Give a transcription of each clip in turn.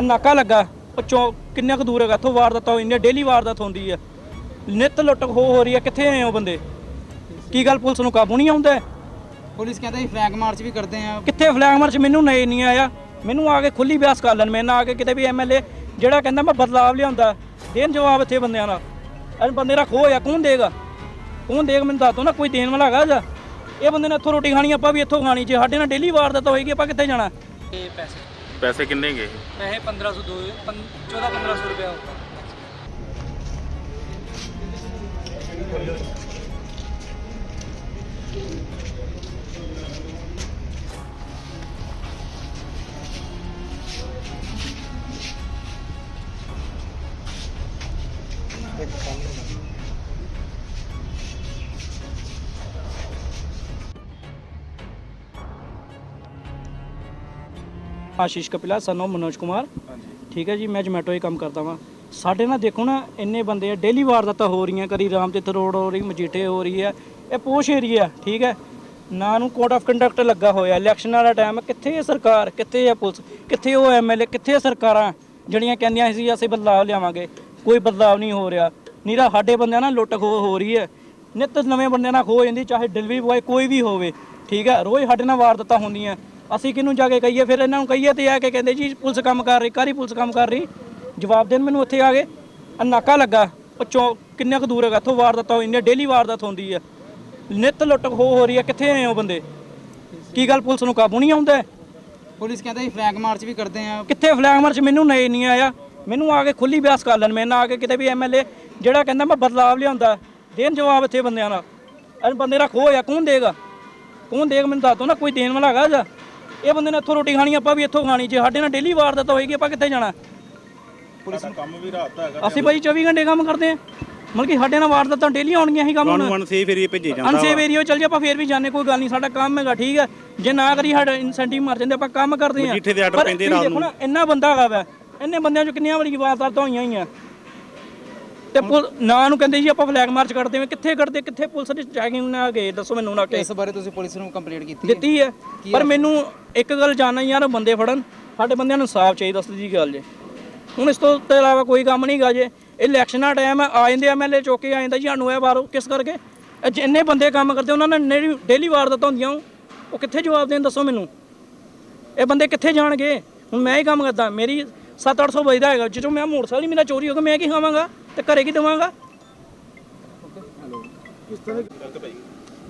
ਆਹ ਨਾਕਾ ਲੱਗਾ। ਉਹ ਚੌ ਕਿੰਨਾ ਕੁ ਦੂਰ ਹੈਗਾ ਇੱਥੋਂ ਵਾਰਦਾਤ ਹੋ ਇੰਨੇ ਡੇਲੀ ਵਾਰਦਾਤ ਹੁੰਦੀ ਹੈ ਨਿਤ ਲੁੱਟ ਹੋ ਹੋ ਰਹੀ ਹੈ ਕਿੱਥੇ ਆਏ ਹੋ ਬੰਦੇ? ਕੀ ਗੱਲ ਪੁਲਿਸ ਨੂੰ ਕਾਬੂ ਨਹੀਂ ਆਉਂਦਾ? ਹੈ? ਪੁਲਿਸ ਕਹਿੰਦਾ ਜੀ ਫਲੈਗ ਮਾਰਚ ਵੀ ਕਰਦੇ ਆ। ਕਿੱਥੇ ਫਲੈਗ ਮਾਰਚ? ਮੈਨੂੰ ਨਹੀਂ ਨਹੀਂ ਆਇਆ। ਮੈਨੂੰ ਆ ਕੇ ਖੁੱਲੀ ਬਿਆਸ ਕਰ ਲੈਣ ਮੇਰੇ ਨਾਲ ਆ ਕੇ ਕਿਤੇ ਵੀ ਐਮਐਲਏ ਜਿਹੜਾ ਕਹਿੰਦਾ ਮੈਂ ਬਦਲਾਵ ਲਿਆਉਂਦਾ ਦੇਣ ਜਵਾਬ ਇੱਥੇ ਬੰਦਿਆਂ ਨਾਲ ਇਹ ਬੰਦੇ ਦਾ ਖੋਹ ਆ ਕੌਣ ਦੇਗਾ? ਕੌਣ ਦੇਗਾ? ਮੈਨੂੰ ਦੱਸ ਦੋ ਨਾ ਕੋਈ ਦੇਣ ਵਾਲਾ ਹੈਗਾ ਜਾ ਇਹ ਬੰਦੇ ਨੇ ਇੱਥੋਂ ਰੋਟੀ ਖਾਣੀ ਆਪਾਂ ਵੀ ਇੱਥੋਂ ਖਾਣੀ ਜੇ ਸਾਡੇ ਨਾਲ ਡੇਲੀ ਵਾਰਦਾਤ ਹੋਏਗੀ ਆਪਾਂ ਕਿੱਥੇ ਜਾਣਾ? ਇਹ ਪੈਸੇ ਪੈਸੇ ਕਿੰਨੇ ਗਏ ਪੈਸੇ 1500 ਦੋ 14 1500 ਰੁਪਏ ਆਸ਼ੀਸ਼ ਕਪਿਲਾ ਸਨੋ ਮਨੋਜ ਕੁਮਾਰ। ਠੀਕ ਹੈ ਜੀ ਮੈਂ ਜਮੈਟੋ ਹੀ ਕੰਮ ਕਰਦਾ ਵਾਂ। ਸਾਡੇ ਨਾਲ ਦੇਖੋ ਨਾ ਇੰਨੇ ਬੰਦੇ ਆ ਡੇਲੀ ਵਾਰਦਾਤਾਂ ਹੋ ਰਹੀਆਂ ਕਦੀ ਰਾਮਤੀਰਥ ਰੋਡ ਹੋ ਰਹੀ ਮਜੀਠੇ ਹੋ ਰਹੀ ਹੈ ਇਹ ਪੋਸ਼ ਏਰੀਆ ਠੀਕ ਹੈ। ਨਾ ਨੂੰ ਕੋਡ ਆਫ ਕੰਡਕਟ ਲੱਗਾ ਹੋਇਆ ਇਲੈਕਸ਼ਨ ਵਾਲਾ ਟਾਈਮ ਕਿੱਥੇ ਹੈ ਸਰਕਾਰ ਕਿੱਥੇ ਹੈ ਪੁਲਿਸ ਕਿੱਥੇ ਉਹ ਐਮਐਲਏ ਕਿੱਥੇ ਹੈ ਸਰਕਾਰਾਂ ਜਿਹੜੀਆਂ ਕਹਿੰਦੀਆਂ ਸੀ ਅਸੀਂ ਬਦਲਾਅ ਲਿਆਵਾਂਗੇ ਕੋਈ ਬਦਲਾਅ ਨਹੀਂ ਹੋ ਰਿਹਾ। ਨੀਰਾ ਸਾਡੇ ਬੰਦਿਆਂ ਨਾਲ ਲੁੱਟ ਖੋਹ ਹੋ ਰਹੀ ਹੈ। ਨਿੱਤ ਨਵੇਂ ਬੰਦਿਆਂ ਨਾਲ ਖੋਹ ਜਾਂਦੀ ਚਾਹੇ ਡਿਲੀਵਰੀ ਬੁਆਏ ਕੋਈ ਵੀ ਹੋਵੇ ਠੀਕ ਹੈ ਰੋਜ਼ ਸਾਡੇ ਨਾਲ ਵਾਰਦਾਤਾਂ ਹੁੰਦੀਆਂ। ਅਸੀਂ ਕਿਹਨੂੰ ਜਾ ਕੇ ਕਹੀਏ? ਫਿਰ ਇਹਨਾਂ ਨੂੰ ਕਹੀਏ ਤੇ ਆ ਕੇ ਕਹਿੰਦੇ ਜੀ ਪੁਲਿਸ ਕੰਮ ਕਰ ਰਹੀ ਕਾਰੀ ਪੁਲਿਸ ਕੰਮ ਕਰ ਰਹੀ? ਜਵਾਬ ਦੇਣ ਮੈਨੂੰ ਉੱਥੇ ਆ ਗਏ। ਆਹ ਨਾਕਾ ਲੱਗਾ। ਉਹ ਚੌ ਕਿੰਨਾ ਕੁ ਦੂਰ ਹੈਗਾ? ਇੱਥੋਂ ਵਾਰਦਾਤ ਹੋ ਇੰਨੇ ਡੇਲੀ ਵਾਰਦਾਤ ਹੁੰਦੀ ਹੈ ਨਿੱਤ ਲੁੱਟ ਹੋ ਹੋ ਰਹੀ ਹੈ ਕਿੱਥੇ ਆਏ ਹੋ ਬੰਦੇ? ਕੀ ਗੱਲ ਪੁਲਿਸ ਨੂੰ ਕਾਬੂ ਨਹੀਂ ਆਉਂਦਾ? ਪੁਲਿਸ ਕਹਿੰਦਾ ਜੀ ਫਲੈਗ ਮਾਰਚ ਵੀ ਕਰਦੇ ਆ। ਕਿੱਥੇ ਫਲੈਗ ਮਾਰਚ? ਮੈਨੂੰ ਨਹੀਂ ਨਹੀਂ ਆਇਆ। ਮੈਨੂੰ ਆ ਕੇ ਖੁੱਲੀ ਬਿਆਸ ਕਰ ਲੈਣ। ਮੇਰੇ ਨਾਲ ਆ ਕੇ ਕਿਤੇ ਵੀ ਐਮਐਲਏ ਜਿਹੜਾ ਕਹਿੰਦਾ ਮੈਂ ਬਦਲਾਵ ਲਿਆਉਂਦਾ ਦੇਣ ਜਵਾਬ ਇੱਥੇ ਬੰਦਿਆਂ ਨਾਲ ਇਹ ਬੰਦੇ ਦਾ ਖੋਹ ਆ ਕੌਣ ਦੇਗਾ? ਕੌਣ ਦੇਗਾ? ਮੈਨੂੰ ਦੱਸ ਦੋ ਨਾ ਕੋਈ ਦੇਣ ਵਾਲਾ ਹੈਗਾ ਜਾ? ਇਹ ਬੰਦੇ ਨੇ ਇੱਥੋਂ ਰੋਟੀ ਖਾਣੀ ਆਪਾਂ ਵੀ ਇੱਥੋਂ ਖਾਣੀ। ਜੇ ਸਾਡੇ ਨਾਲ ਡੇਲੀ ਵਾਰਦਾਤ ਹੋਏਗੀ ਆਪਾਂ ਕਿੱਥੇ ਜਾਣਾ? ਪੁਲਿਸ ਨੂੰ ਕੰਮ ਵੀ ਰਾਤ ਦਾ ਹੈਗਾ ਅਸੀਂ ਬਾਈ 24 ਘੰਟੇ ਕੰਮ ਕਰਦੇ ਆ ਮਤਲਬ ਕਿ ਸਾਡੇ ਨਾਲ ਵਾਰਦਾਤਾਂ ਡੇਲੀ ਆਉਣਗੀਆਂ ਹੀ ਕੰਮ ਹੁਣ ਤੁਹਾਨੂੰ ਅਨਸੇਫ ਏਰੀਆ ਭੇਜੇ ਜਾਂਦਾ ਅਨਸੇਵ ਏਰੀਆ ਚੱਲ ਜੇ ਆਪਾਂ ਫੇਰ ਵੀ ਜਾਣੇ ਕੋਈ ਗੱਲ ਨਹੀਂ ਸਾਡਾ ਕੰਮ ਹੈਗਾ ਠੀਕ ਹੈ। ਜੇ ਨਾ ਕਰੀ ਸਾਡਾ ਇਨਸੈਂਟਿਵ ਮਰ ਜਾਂਦੇ ਆਪਾਂ ਕੰਮ ਕਰਦੇ ਆ ਮਜੀਠੇ ਦੇ ਪਰ ਪੈਂਦੇ ਤੁਸੀਂ ਰਾਤ ਦੇਖੋ ਨਾ ਇੰਨਾ ਬੰਦਾ ਹੈਗਾ ਵਾ ਇੰਨੇ ਬੰਦਿਆਂ ਚੋਂ ਕਿੰਨੀਆਂ ਵਾਰੀ ਵਾਰਦਾਤਾਂ ਹੋਈਆਂ ਹੀ ਆ। ਤੇ ਪੁਲ ਨਾ ਨੂੰ ਕਹਿੰਦੇ ਜੀ ਆਪਾਂ ਫਲੈਗ ਮਾਰਚ ਕਰਦੇ ਹਾਂ। ਕਿੱਥੇ ਕਰਦੇ ਕਿੱਥੇ ਪੁਲਿਸ ਦੀ ਚੈਕਿੰਗ ਨਾ ਗਏ? ਦੱਸੋ ਮੈਨੂੰ ਨਾ ਕਿ ਇਸ ਬਾਰੇ ਤੁਸੀਂ ਪੁਲਿਸ ਨੂੰ ਕੰਪਲੇਂਟ ਕੀਤੀ ਹੈ? ਦਿੱਤੀ ਹੈ। ਪਰ ਮੈਨੂੰ ਇੱਕ ਗੱਲ ਜਾਣਨਾ ਯਾਰ ਬੰਦੇ ਫੜਨ। ਸਾਡੇ ਬੰਦਿਆਂ ਨੂੰ ਸਾਫ਼ ਚਾਹੀਦਾ ਅਸਲੀ ਜੀ ਗੱਲ ਜੇ। ਹੁਣ ਇਸ ਤੋਂ ਤੋਂ ਇਲਾਵਾ ਕੋਈ ਕੰਮ ਨਹੀਂ ਗਾ ਜੇ। ਇਲੈਕਸ਼ਨਾਂ ਟਾਈਮ ਆ ਜਾਂਦੇ ਐਮਐਲਏ ਚੌਕੇ ਆ ਜਾਂਦਾ ਜੀ ਸਾਨੂੰ ਇਹ ਬਾਹਰੋਂ ਕਿਸ ਕਰਕੇ? ਇਹ ਜਿੰਨੇ ਬੰਦੇ ਕੰਮ ਕਰਦੇ ਉਹਨਾਂ ਨੇ ਡੇਲੀ ਵਾਰਦਾਤਾਂ ਹੁੰਦੀਆਂ ਉਹ ਕਿੱਥੇ ਜਵਾਬ ਦੇਣ ਦੱਸੋ ਮੈਨੂੰ? ਇਹ ਬੰਦੇ ਕਿੱਥੇ ਜਾਣਗੇ? ਹੁਣ ਮੈਂ ਹੀ ਕੰਮ ਕਰਦਾ ਮੇਰੀ 7-800 ਵਜਦਾ ਹੈਗਾ, ਜਦੋਂ ਮੈਂ ਮੋਟਰਸਾਈਕਲ ਹੀ ਮੇਰਾ ਚੋਰੀ ਹੋ ਗਿਆ, ਮੈਂ ਕੀ ਖਾਵਾਂਗਾ ਤੇ ਘਰੇ ਕੀ ਦੇਵਾਂਗਾ?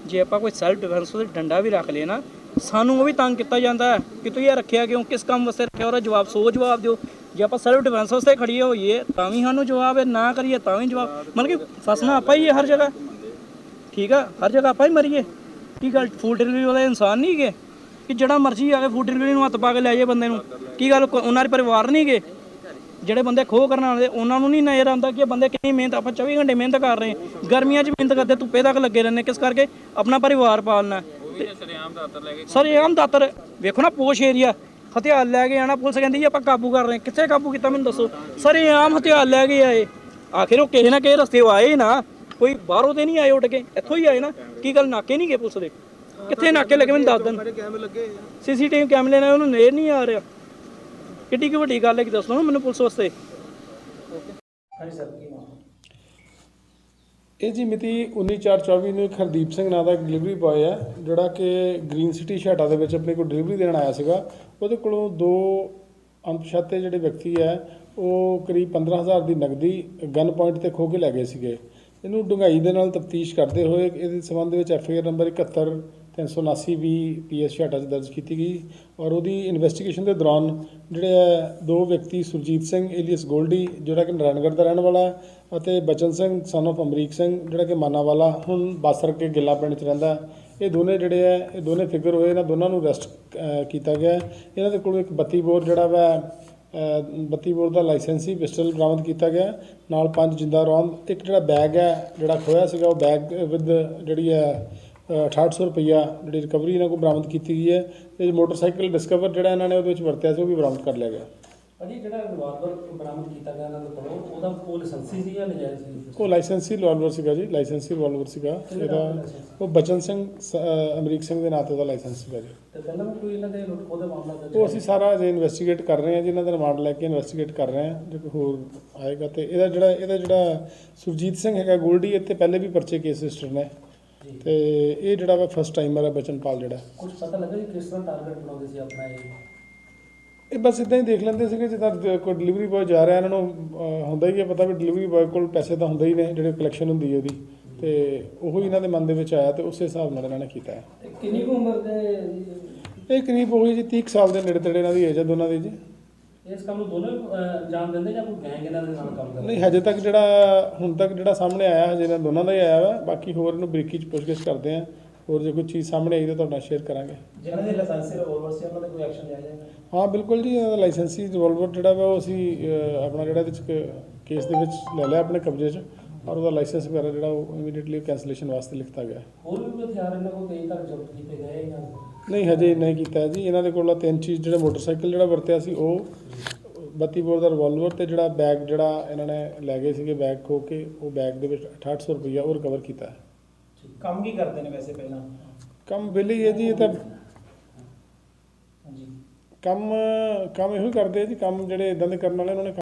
ਜੇ ਆਪਾਂ ਕੋਈ ਸੈਲਫ ਡਿਫੈਂਸ ਤੇ ਡੰਡਾ ਵੀ ਰੱਖ ਲਏ ਨਾ, ਸਾਨੂੰ ਉਹ ਵੀ ਤੰਗ ਕੀਤਾ ਜਾਂਦਾ ਹੈ ਕਿ ਤੁਸੀਂ ਇਹ ਰੱਖਿਆ ਕਿਉਂ, ਕਿਸ ਕੰਮ ਵਾਸਤੇ ਰੱਖਿਆ, ਉਹਦਾ ਜਵਾਬ, ਸੋ ਜਵਾਬ ਦਿਓ। ਜੇ ਆਪਾਂ ਸੈਲਫ ਡਿਫੈਂਸ ਵਾਸਤੇ ਖੜੀਏ ਹੋਈਏ, ਤਾਂ ਵੀ ਸਾਨੂੰ ਜਵਾਬ ਹੈ, ਨਾ ਕਰੀਏ ਤਾਂ ਵੀ ਜਵਾਬ। ਮਤਲਬ ਕਿ ਫਸਣਾ ਆਪਾਂ ਹੀ ਹੈ ਹਰ ਜਗ੍ਹਾ। ਠੀਕ ਆ? ਹਰ ਜਗ੍ਹਾ ਆਪਾਂ ਹੀ ਮਰੀਏ। ਕੀ ਗੱਲ ਫੂਡ ਡਿਲੀਵਰੀ ਵਾਲੇ ਇਨਸਾਨ ਨਹੀਂ ਹੈਗੇ? ਕਿ ਜਿਹੜਾ ਮਰਜ਼ੀ ਆ ਕੇ ਫੂਡ ਡਿਲੀਵਰੀ ਨੂੰ ਹੱਥ ਪਾ ਕੇ ਲੈ ਜਾਏ ਬੰਦੇ ਨੂੰ। ਕੀ ਗੱਲ ਕੋ- ਉਹਨਾਂ ਦੇ ਪਰਿਵਾਰ ਨਹੀਂ ਗਏ ਜਿਹੜੇ ਬੰਦੇ ਖੋਹ ਕਰਨ ਵਾਲੇ ਉਹਨਾਂ ਨੂੰ ਨਹੀਂ ਨਜ਼ਰ ਆਉਂਦਾ ਕਿ ਇਹ ਬੰਦੇ ਕਿੰਨੀ ਮਿਹਨਤ ਆਪਾਂ 24 ਘੰਟੇ ਮਿਹਨਤ ਕਰ ਰਹੇ ਹਾਂ। ਗਰਮੀਆਂ 'ਚ ਮਿਹਨਤ ਕਰਦੇ ਧੁੱਪੇ ਤੱਕ ਲੱਗੇ ਰਹਿੰਦੇ ਕਿਸ ਕਰਕੇ? ਆਪਣਾ ਪਰਿਵਾਰ ਪਾਲਣਾ। ਸਰ ਇਹ ਆਮ ਦਾਤਰ ਵੇਖੋ ਨਾ ਪੋਸ਼ ਏਰੀਆ। ਹਥਿਆਰ ਲੈ ਕੇ ਆਣਾ ਪੁਲਿਸ ਕਹਿੰਦੀ ਜੀ ਆਪਾਂ ਕਾਬੂ ਕਰ ਰਹੇ ਹਾਂ। ਕਿੱਥੇ ਕਾਬੂ ਕੀਤਾ ਮੈਨੂੰ ਦੱਸੋ। ਸਰ ਇਹ ਆਮ ਹਥਿਆਰ ਲੈ ਕੇ ਆਏ। ਆਖਿਰ ਉਹ ਕਿਸੇ ਨਾ ਕਿਸੇ ਰਸਤੇ ਆਏ ਨਾ ਕੋਈ ਬਾਹਰੋਂ ਤੇ ਨਹੀਂ ਆਏ ਉੱਡ ਕੇ ਇੱਥੋਂ ਹੀ ਆਏ ਨਾ। ਕੀ ਗੱਲ ਨਾਕੇ ਨਹੀਂ ਗਏ ਪੁਲਿਸ ਦੇ? ਕਿੱਥੇ ਨਾਕੇ ਲੱਗੇ ਮੈਨੂੰ ਦੱਸ ਦੇਣ। ਸੀਸੀਟੀਵੀ ਕੈਮਰੇ ਨਾਲ ਉਹਨੂੰ ਨੇਰ ਨਹੀਂ ਆ ਰਿਹਾ। ਕਿੱਡੀ ਕੀ ਵੱਡੀ ਗੱਲ ਹੈ ਕਿ ਦੱਸੋ ਨਾ ਮੈਨੂੰ ਪੁਲਿਸ ਵਾਸਤੇ। ਇਹ ਜੀ ਮਿਤੀ 19/4/24 ਨੂੰ ਇੱਕ ਹਰਦੀਪ ਸਿੰਘ ਨਾਂ ਦਾ ਇੱਕ ਡਿਲੀਵਰੀ ਬॉय ਹੈ ਜਿਹੜਾ ਕਿ ਗ੍ਰੀਨ ਸਿਟੀ ਛਾਟਾ ਦੇ ਵਿੱਚ ਆਪਣੇ ਕੋਲ ਡਿਲੀਵਰੀ ਦੇਣ ਆਇਆ ਸੀਗਾ। ਉਹਦੇ ਕੋਲੋਂ ਦੋ ਅਣਪਛਾਤੇ ਜਿਹੜੇ ਵਿਅਕਤੀ ਹੈ ਉਹ ਕਰੀਬ 15000 ਦੀ ਨਗਦੀ ਗਨ ਪੁਆਇੰਟ ਤੇ ਖੋਹ ਕੇ ਲੈ ਗਏ ਸੀਗੇ। ਇਹਨੂੰ ਡੂੰਘਾਈ ਦੇ ਨਾਲ ਤਫਤੀਸ਼ ਕਰਦੇ ਹੋਏ ਇਹਦੇ ਸੰਬੰਧ ਵਿੱਚ ਐਫ ਆਈ ਆਰ ਨੰਬਰ 71 379 ਵੀ ਪੀਐਸ ਛਾਟਾ 'ਚ ਦਰਜ ਕੀਤੀ ਗਈ ਔਰ ਉਹਦੀ ਇਨਵੈਸਟੀਗੇਸ਼ਨ ਦੇ ਦੌਰਾਨ ਜਿਹੜੇ ਹੈ ਦੋ ਵਿਅਕਤੀ ਸੁਰਜੀਤ ਸਿੰਘ ਏਲੀਅਸ ਗੋਲਡੀ ਜਿਹੜਾ ਕਿ ਨਾਰਾਇਣਗੜ੍ਹ ਦਾ ਰਹਿਣ ਵਾਲਾ ਅਤੇ ਬਚਨ ਸਿੰਘ ਸਨ of ਅਮਰੀਕ ਸਿੰਘ ਜਿਹੜਾ ਕਿ ਮਾਨਾਵਾਲਾ ਹੁਣ ਬਾਸਰ ਕੇ ਗਿੱਲਾ ਪਿੰਡ 'ਚ ਰਹਿੰਦਾ ਇਹ ਦੋਨੇ ਜਿਹੜੇ ਹੈ ਇਹ ਦੋਨੇ ਫਿਗਰ ਹੋਏ ਇਹਨਾਂ ਦੋਨਾਂ ਨੂੰ ਅਰੈਸਟ ਕੀਤਾ ਗਿਆ ਇਹਨਾਂ ਦੇ ਕੋਲੋਂ ਇੱਕ 32 ਬੋਰ ਜਿਹੜਾ ਵਾ ਅ, 32 ਬੋਰ ਦਾ ਲਾਇਸੈਂਸੀ ਪਿਸਟਲ ਬਰਾਮਦ ਕੀਤਾ ਗਿਆ ਨਾਲ ਪੰਜ ਜਿੰਦਾ ਰੌਂਦ ਇੱਕ ਜਿਹੜਾ ਬੈਗ ਹੈ ਜਿਹੜਾ ਖੋਇਆ ਸੀਗਾ ਉਹ ਬੈਗ ਵਿਦ ਜਿਹੜੀ ਹੈ 6800 ਰੁਪਈਆ ਜਿਹੜੀ ਰਿਕਵਰੀ ਇਹਨਾਂ ਕੋਲ ਬਰਾਮਦ ਕੀਤੀ ਗਈ ਹੈ ਤੇ ਮੋਟਰਸਾਈਕਲ ਡਿਸਕਵਰ ਜਿਹੜਾ ਇਹਨਾਂ ਨੇ ਉਹਦੇ ਵਿੱਚ ਵਰਤਿਆ ਸੀ ਉਹ ਵੀ ਬਰਾਮਦ ਕਰ ਲਿਆ ਗਿਆ। ਅਜੀ ਜਿਹੜਾ ਰਿਵਾਲਵਰ ਬਰਾਮਦ ਕੀਤਾ ਗਿਆ ਇਹਨਾਂ ਦੇ ਕੋਲੋਂ ਉਹਦਾ ਕੋਈ ਲਾਇਸੈਂਸੀ ਸੀ ਜਾਂ ਨਜਾਇਜ਼ ਸੀ? ਉਹ ਲਾਇਸੈਂਸੀ ਰਿਵਾਲਵਰ ਸੀਗਾ ਜੀ ਲਾਇਸੈਂਸੀ ਰਿਵਾਲਵਰ ਸੀਗਾ। ਇਹਦਾ ਉਹ ਬਚਨ ਸਿੰਘ ਅਮਰੀਕ ਸਿੰਘ ਦੇ ਨਾਂ ਤੇ ਉਹਦਾ ਲਾਇਸੈਂਸ ਸੀਗਾ ਜੀ। ਤੇ ਪਹਿਲਾਂ ਕੋਈ ਇਹਨਾਂ ਦੇ ਲੁੱਟ ਖੋਹ ਦਾ ਮਾਮਲਾ ਦਰਜ ਉਹ ਅਸੀਂ ਸਾਰਾ ਜੇ ਇਨਵੈਸਟੀਗੇਟ ਕਰ ਰਹੇ ਹਾਂ ਜੀ ਇਹਨਾਂ ਦਾ ਰਿਮਾਂਡ ਲੈ ਕੇ ਇਨਵੈਸਟੀਗੇਟ ਕਰ ਰਹੇ ਹਾਂ ਜੇ ਕੋਈ ਹੋਰ ਆਏਗਾ ਤੇ। ਇਹਦਾ ਜਿਹੜਾ ਇਹਦਾ ਜਿਹੜਾ ਸੁਰਜੀਤ ਸਿੰਘ ਹੈਗਾ ਗੋਲਡੀ ਇੱਥੇ ਪਹਿਲੇ ਵੀ ਪਰਚੇ ਕੇਸ ਰਜਿਸਟਰ ਨੇ। ਤੇ ਇਹ ਜਿਹੜਾ ਵਾ ਫਸਟ ਟਾਈਮਰ ਹੈ ਬਚਨਪਾਲ ਜਿਹੜਾ। ਕੁਝ ਪਤਾ ਲੱਗਾ ਜੀ ਕਿਸ ਤਰ੍ਹਾਂ ਟਾਰਗੇਟ ਬਣਾਉਂਦੇ ਸੀ ਆਪਣਾ ਇਹ? ਇਹ ਬਸ ਇਦਾਂ ਹੀ ਦੇਖ ਲੈਂਦੇ ਸੀਗੇ ਜਿੱਦਾਂ ਕੋਈ ਡਿਲੀਵਰੀ ਬॉय ਜਾ ਰਿਹਾ ਇਹਨਾਂ ਨੂੰ ਹੁੰਦਾ ਹੀ ਹੈ ਪਤਾ ਵੀ ਡਿਲੀਵਰੀ ਬॉय ਕੋਲ ਪੈਸੇ ਤਾਂ ਹੁੰਦੇ ਹੀ ਨੇ ਜਿਹੜੇ ਕਲੈਕਸ਼ਨ ਹੁੰਦੀ ਹੈ ਉਹਦੀ। ਤੇ ਉਹੀ ਇਹਨਾਂ ਦੇ ਮਨ ਦੇ ਵਿੱਚ ਆਇਆ ਤੇ ਉਸੇ ਹਿਸਾਬ ਨਾਲ ਇਹਨਾਂ ਨੇ ਕੀਤਾ ਹੈ ਕਿੰਨੀ ਕੁ ਉਮਰ ਦੇ ਇਹ ਕਰੀਬ ਹੋਈ ਜੀ 30 ਕੁ ਸਾਲ ਦੇ ਨੇੜੇ ਤੇੜੇ ਇਹਨਾਂ ਦੀ ਏਜ ਹੈ ਦੋਨਾਂ ਦੀ ਜੀ। ਇਸ ਕੰਮ ਨੂੰ ਦੋਨੋਂ ਜਾਣ ਦਿੰਦੇ ਜਾਂ ਕੋਈ ਗੈਂਗ ਇਹਨਾਂ ਦੇ ਨਾਲ ਕੰਮ ਕਰਦਾ? ਨਹੀਂ ਹਜੇ ਤੱਕ ਜਿਹੜਾ ਹੁਣ ਤੱਕ ਜਿਹੜਾ ਸਾਹਮਣੇ ਆਇਆ ਹਜੇ ਇਹਨਾਂ ਦੋਨਾਂ ਦਾ ਹੀ ਆਇਆ ਵਾ। ਬਾਕੀ ਹੋਰ ਇਹਨੂੰ ਬਰੀਕੀ ਚ ਪੁੱਛਗਿੱਛ ਕਰਦੇ ਆ। ਹੋਰ ਜੇ ਕੋਈ ਚੀਜ਼ ਸਾਹਮਣੇ ਆਈ ਤਾਂ ਤੁਹਾਡੇ ਸ਼ੇਅਰ ਕਰਾਂਗੇ। ਜਿਹਨਾਂ ਦੇ ਲਾਇਸੈਂਸੀ ਰਿਵਾਲਵਰ ਸੀ ਉਹਨਾਂ ਦੇ ਕੋਈ ਐਕਸ਼ਨ ਲਿਆ ਜਾਏਗਾ ਹਾਂ ਬਿਲਕੁਲ ਜੀ ਇਹਦਾ ਲਾਇਸੈਂਸੀ ਰਿਵਾਲਵਰ ਜਿਹੜਾ ਵਾ ਉਹ ਅਸੀਂ ਆਪਣਾ ਜਿਹੜਾ ਇਹਦੇ ਚ ਕੇਸ ਦੇ ਵਿੱਚ ਲੈ ਲਿਆ ਆਪਣੇ ਕਬਜ਼ੇ 'ਚ। ਔਰ ਉਹਦਾ ਲਾਇਸੈਂਸ ਵਗੈਰਾ ਜਿਹੜਾ ਉਹ ਇਮੀਡੀਏਟਲੀ ਕੈਂਸਲੇਸ਼ਨ ਵਾਸਤੇ ਲਿਖਤਾ ਗਿਆ। ਹੋਰ ਵੀ ਕੋਈ ਹਥਿਆਰ ਇਹਨਾਂ ਕੋਲ ਕਈ ਤੱਕ ਜ਼ਬਤ ਕੀਤੇ ਗਏ ਜਾਂ ਨਹੀਂ? ਹਜੇ ਨਹੀਂ ਕੀਤਾ ਜੀ। ਇਹਨਾਂ ਦੇ ਕੋਲ ਤਿੰਨ ਚੀਜ਼ ਜਿਹੜੇ ਮੋਟਰਸਾਈਕਲ ਜਿਹੜਾ ਵਰਤਿਆ ਸੀ ਉਹ 32 ਬੋਰ ਦਾ ਰਿਵਾਲਵਰ ਤੇ ਜਿਹੜਾ ਬੈਗ ਜਿਹੜਾ ਇਹਨਾਂ ਨੇ ਲੈ ਗਏ ਸੀਗੇ ਬੈਗ ਖੋ ਕੇ ਉਹ ਬੈਗ ਦੇ ਵਿੱਚ 6800 ਰੁਪਈਆ ਉਹ ਰਿਕਵਰ ਕੀਤਾ। ਹੈ ਕੰਮ ਕੀ ਕਰਦੇ ਨੇ ਵੈਸੇ ਪਹਿਲਾਂ? ਕੰਮ ਵਿਹਲੇ ਹੀ ਜੀ ਇਹ ਤਾਂ ਹਾਂਜੀ। ਕੰਮ ਕੰਮ ਇਹੋ ਹੀ ਕਰਦੇ ਆ ਜੀ ਕੰਮ ਜਿਹੜੇ ਇਦਾਂ ਦੇ ਕਰਨ ਵਾਲੇ ਉਹਨਾਂ ਨੇ